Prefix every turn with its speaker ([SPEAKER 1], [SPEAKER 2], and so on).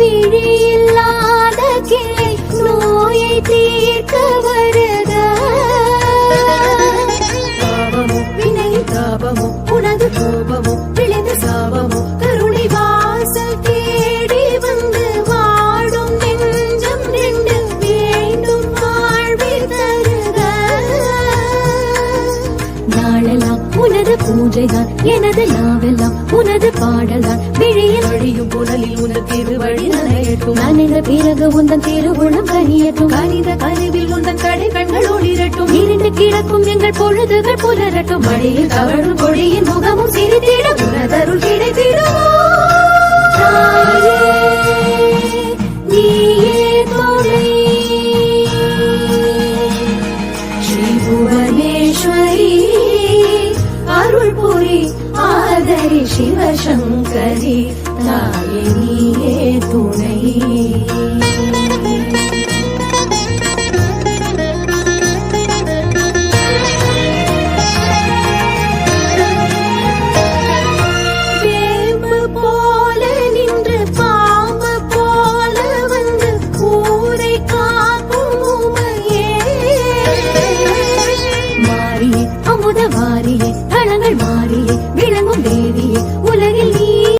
[SPEAKER 1] விழியில்லாத கிளை நோயை தீர்க்க வருக.
[SPEAKER 2] பாவமோ
[SPEAKER 1] வினை
[SPEAKER 2] தாபமோ
[SPEAKER 1] உனது கோபமோ விளைந்த சாபமோ கருணை வாசல் தேடி வந்து வாடும் நெஞ்சம் ரெண்டு வேண்டும் வாழ்வை தருக. நாளெல்லாம் உனது பூஜைதான் விழியில்
[SPEAKER 2] புனலில் உனது திருவழி நனையட்டும்
[SPEAKER 1] நனைந்த பிறகு உந்தன் திருவுளம் கனியட்டும்
[SPEAKER 2] கனித கனிவில் உந்தன் கடை கண்கள் ஒளிரட்டும்.
[SPEAKER 1] இருண்டு கிடக்கும் எங்கள் பொழுதுகள் புலரட்டும். மழையில் தவழும் கொடியின் முகமும் சிரித்திடும் உனதருள் கிடைத்திடுமோ? நீயே துணை. ശങ്കരി ശിവശങ്കരി നായിനീ விளங்கும் தேவியே